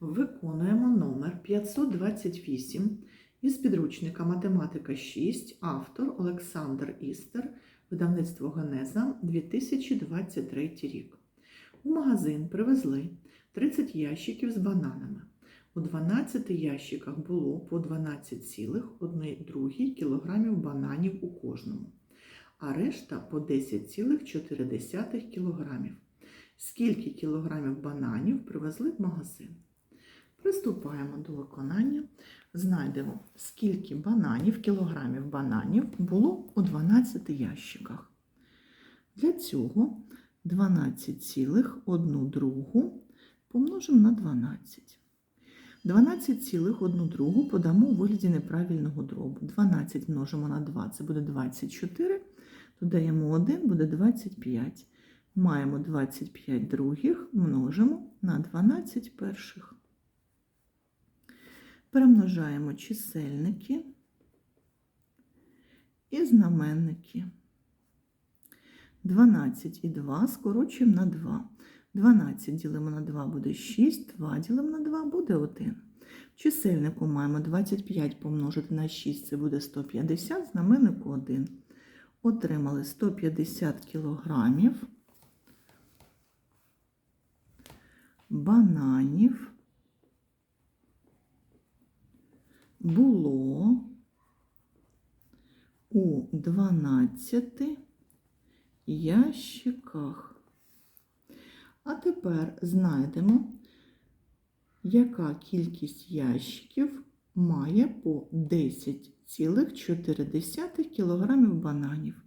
Виконуємо номер 528 із підручника Математика 6, автор Олександр Істер, видавництво Генеза 2023 рік. У магазин привезли 30 ящиків з бананами. У 12 ящиках було по 12,1 кг бананів у кожному, а решта по 10,4 кг. Скільки кілограмів бананів привезли в магазин? Приступаємо до виконання. Знайдемо, скільки бананів, кілограмів бананів було у 12 ящиках. Для цього 12,1 другу помножимо на 12. 12,1 другу подамо у вигляді неправильного дробу. 12 множимо на 2, це буде 24. Додаємо 1, буде 25. Маємо 25 других, множимо на 12 перших. Перемножаємо чисельники і знаменники. 12 і 2 скорочуємо на 2. 12 ділимо на 2 буде 6, 2 ділимо на 2 буде 1. В чисельнику маємо 25 помножити на 6, це буде 150, знаменнику 1. Отримали 150 кілограмів бананів було у 12 ящиках. А тепер знайдемо, яка кількість ящиків має по 10,4 кг бананів.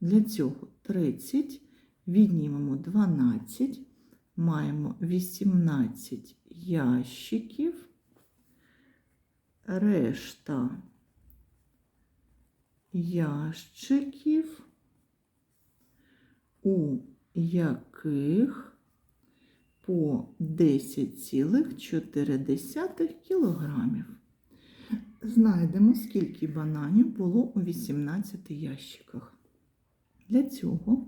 Для цього 30 віднімемо 12, маємо 18 ящиків, решта ящиків, у яких по 10,4 кілограмів. Знайдемо, скільки бананів було у 18 ящиках. Для цього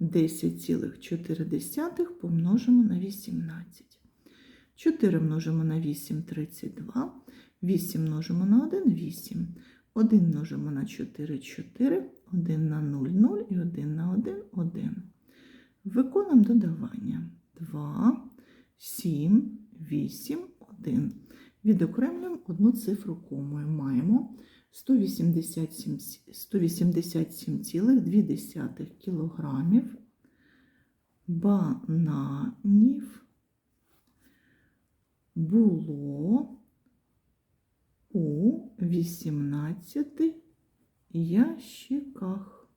10,4 помножимо на 18. 4 множимо на 8 32, 8 множимо на 1 8. 1 множимо на 4 4, 1 на 0 0 і 1 на 1 1. Виконуємо додавання. 2, 7, 8, 1. Відокремлюємо одну цифру комою. Маємо 187 187,2 кілограмів бананів було у 18 ящиках.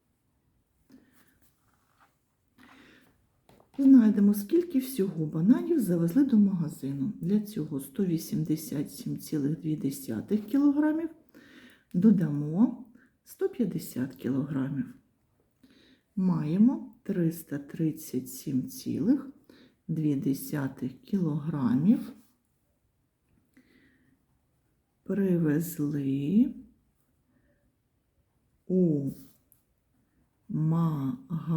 Знайдемо, скільки всього бананів завезли до магазину. Для цього 187,2 кг додамо 150 кг. Маємо 337,2 кг. Привезли у магазин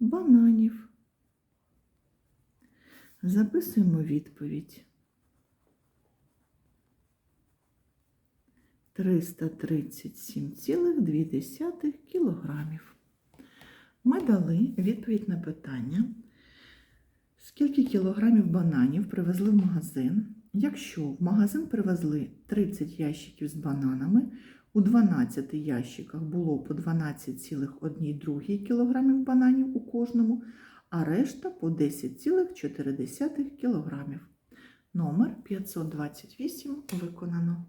бананів. Записуємо відповідь. 337,2 кілограмів. Ми дали відповідь на питання, скільки кілограмів бананів привезли в магазин, якщо в магазин привезли 30 ящиків з бананами, у 12 ящиках було по 12,1 кг бананів у кожному, а решта по 10,4 кг. Номер 528 виконано.